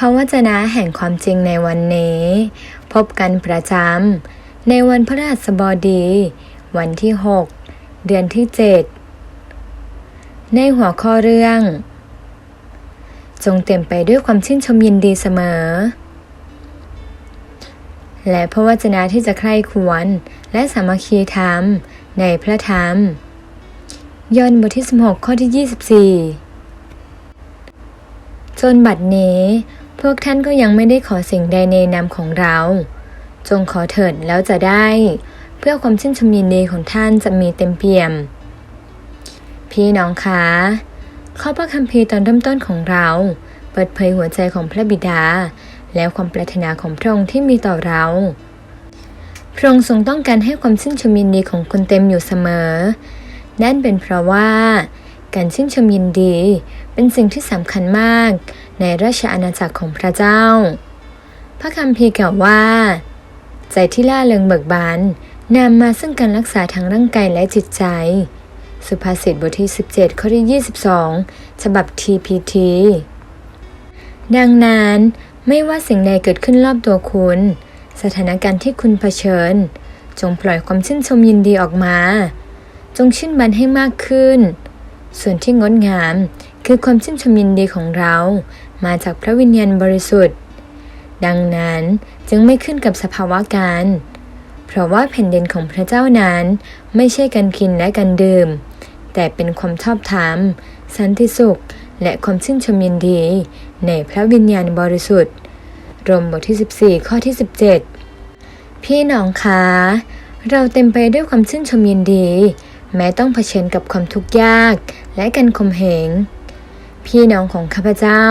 พระวจนะแห่งความจริงในวันนี้ พบกันประจำในวันพระราชบดี วันที่ 6 เดือนที่ 7 ในหัวข้อเรื่อง จงเต็มไปด้วยความชื่นชมยินดีเสมอ และพระวจนะที่จะใคร่ควรและสามัคคีธรรมในพระธรรมยอห์นบทที่ 16 ข้อที่ 24 จนบัดนี้ พวกท่านก็ยังไม่ได้ขอสิ่งใดในนามของเรา จงขอเถิดแล้วจะได้ เพื่อความชื่นชมยินดีของท่านจะมีเต็มเปี่ยม พี่น้องคะข้อพระคัมภีร์ตอนเริ่มต้นของเรา เปิดเผยหัวใจของพระบิดา และความปรารถนาของพระองค์ที่มีต่อเรา พระองค์ทรงต้องการให้ความชื่นชมยินดีของคนเต็มอยู่เสมอ นั่นเป็นเพราะว่า การชื่นชมยินดี เป็นสิ่งที่สำคัญมาก ในราชอาณาจักรของพระเจ้า พระคัมภีร์กล่าวว่า ใจที่ล่าเริงเบิกบานนำมาซึ่งการรักษาทางร่างกายและจิตใจ สุภาษิตบทที่ 17 ข้อที่ 22 ฉบับ TPT ดังนั้นไม่ว่าสิ่งใดเกิดขึ้นรอบตัวคุณ สถานการณ์ที่คุณเผชิญ จงปล่อยความชื่นชมยินดีออกมา จงชื่นบันให้มากขึ้น ส่วนที่งดงามคือความชื่นชมยินดีของเรา มาจากพระวิญญาณบริสุทธิ์ ดังนั้นจึงไม่ขึ้นกับสภาวะการ เพราะว่าแผ่นดินของพระเจ้านั้นไม่ใช่การกินและการดื่ม แต่เป็นความชอบธรรม สันติสุข และความชื่นชมยินดี ในพระวิญญาณบริสุทธิ์ รมบทที่ 14 ข้อที่ 17 พี่น้องคะเราเต็มไปด้วยความชื่นชมยินดี แม้ต้องเผชิญกับความทุกข์ยากและการข่มเหง พี่น้องของข้าพเจ้า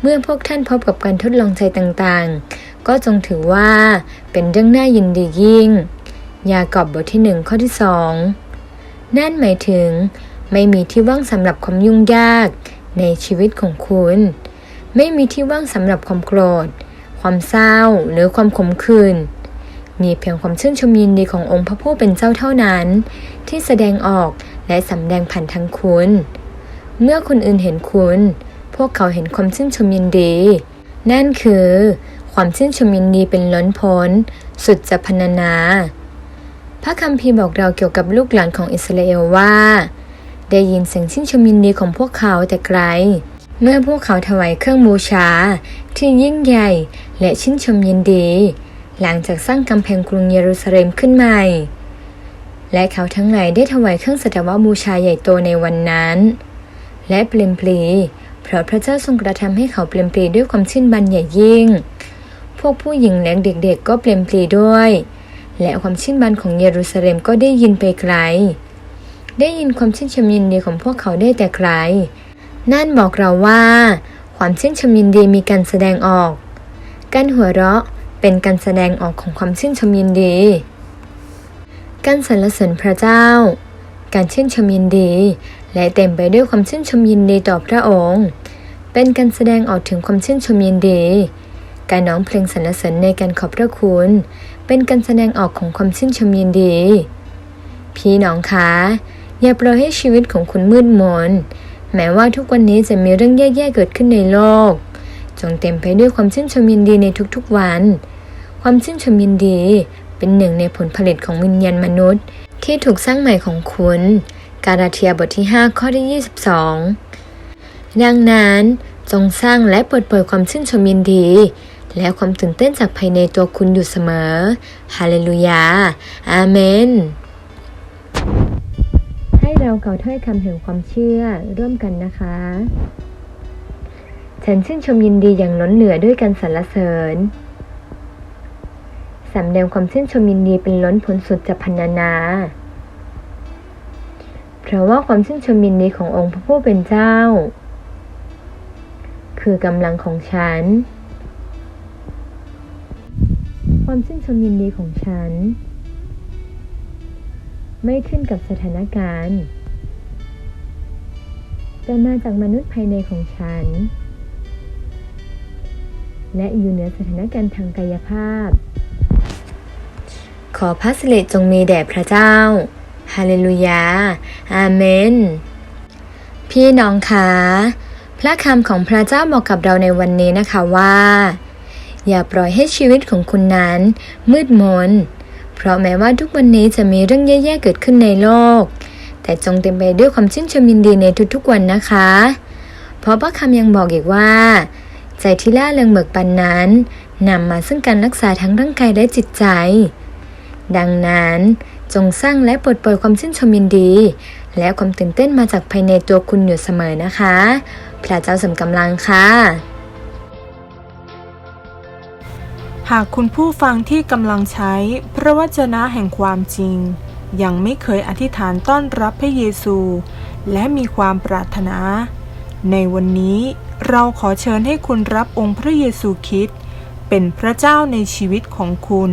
เมื่อพวกท่านพบกับการทดลองใจต่างๆ ก็จงถือว่าเป็นเรื่องน่ายินดียิ่ง ยากอบบทที่หนึ่งข้อที่สองนั่นหมายถึงไม่มีที่ว่างสำหรับความยุ่งยากในชีวิตของคุณ ไม่มีที่ว่างสำหรับความโกรธ ความเศร้าหรือความขมขื่น มีเพียงความชื่นชมยินดีขององค์พระผู้เป็นเจ้าเท่านั้น ที่แสดงออกและสำแดงผ่านทางคุณ เมื่อคนอื่นเห็นคุณ พวกเขาเห็นความชื่นชมยินดี นั่นคือ ความชื่นชมยินดีเป็นล้นพ้น สุดจะพรรณนา พระคัมภีร์บอกเราเกี่ยวกับลูกหลานของอิสราเอลว่า ได้ยินเสียงชื่นชมยินดีของพวกเขาแต่ไกลเมื่อพวกเขาถวายเครื่องบูชาที่ยิ่งใหญ่และชื่นชมยินดี หลังจากสร้างกำแพงกรุงเยรูซาเล็มขึ้นใหม่ และเขาทั้งหลายได้ถวายเครื่องสักการะบูชาใหญ่โตในวันนั้น และเปลี่ยนปลีเพราะพระเจ้าทรงกระทำให้เขาเปลี่ยนปลีด้วยความชื่นบันใหญ่ยิ่ง พวกผู้หญิงและเด็กๆ ก็เปลี่ยนปลีด้วย และความชื่นบันของเยรูซาเล็มก็ได้ยินไปไกล ได้ยินความชื่นชมยินดีของพวกเขาได้แต่ไกล นั่นบอกเราว่า ความชื่นชมยินดีมีการแสดงออก การหัวเราะ เป็นการแสดงออกของความชื่นชมยินดี การสรรเสริญพระเจ้า การชื่นชมยินดี และเต็มไปด้วยความชื่นชมยินดีต่อพระองค์ เป็นการแสดงออกถึงความชื่นชมยินดี การน้องเพลงสรรเสริญในการขอบพระคุณ เป็นการแสดงออกของความชื่นชมยินดี พี่น้องคะ อย่าปล่อยให้ชีวิตของคุณมืดมน แม้ว่าทุกวันนี้จะมีเรื่องแย่ๆเกิดขึ้นในโลกจงเต็มไปด้วยความชื่นชมยินดีในทุกๆวัน ความชื่นชมยินดี เป็นหนึ่งในผลผลิตของวิญญาณมนุษย์ ที่ถูกสร้างใหม่ของคุณ กาลาเทียบทที่ 5 ข้อที่ 22 ดังนั้นจงสร้างและเปิดเผยความชื่นชมยินดี และความตื่นเต้นจากภายในตัวคุณอยู่เสมอ ฮาเลลูยา อาเมน ให้เราเก่าถ้อยคำแห่งความเชื่อร่วมกันนะคะฉันชื่นชมยินดีอย่างล้นเหลือด้วยการสรรเสริญ สำแดงความชื่นชมยินดีเป็นล้นพ้นสุดจะพรรณนา เพราะว่าความชื่นชมยินดีขององค์พระผู้เป็นเจ้า คือกำลังของฉันความความชื่นชมยินดีของฉัน ไม่ขึ้นกับสถานการณ์แต่มาจากมนุษย์ภายในของฉัน และอยู่เหนือสถานการณ์ทางกายภาพ ขอพระสิริจงมีแด่พระเจ้า ฮาเลลูยา อาเมน พี่น้องคะพระคำของพระเจ้าบอกกับเราในวันนี้นะคะว่า อย่าปล่อยให้ชีวิตของคุณนั้น มืดมน เพราะแม้ว่าทุกวันนี้จะมีเรื่องแย่ๆเกิดขึ้นในโลก แต่จงเต็มไปด้วยความชื่นชมยินดีในทุกๆวันนะคะ เพราะพระคำยังบอกอีกว่า ใจที่ล่าเริงเบิกบานนั้นนำมาซึ่งการรักษาทั้งร่างกายและจิตใจ ดังนั้นจงสร้างและปลดปล่อยความชื่นชมยินดี และความตื่นเต้นมาจากภายในตัวคุณอยู่เสมอนะคะ พระเจ้าเสริมกำลังค่ะ หากคุณผู้ฟังที่กำลังใช้พระวจนะแห่งความจริง ยังไม่เคยอธิษฐานต้อนรับพระเยซู และมีความปรารถนา ในวันนี้เราขอเชิญให้คุณรับองค์พระเยซูคริสต์เป็นพระเจ้าในชีวิตของคุณ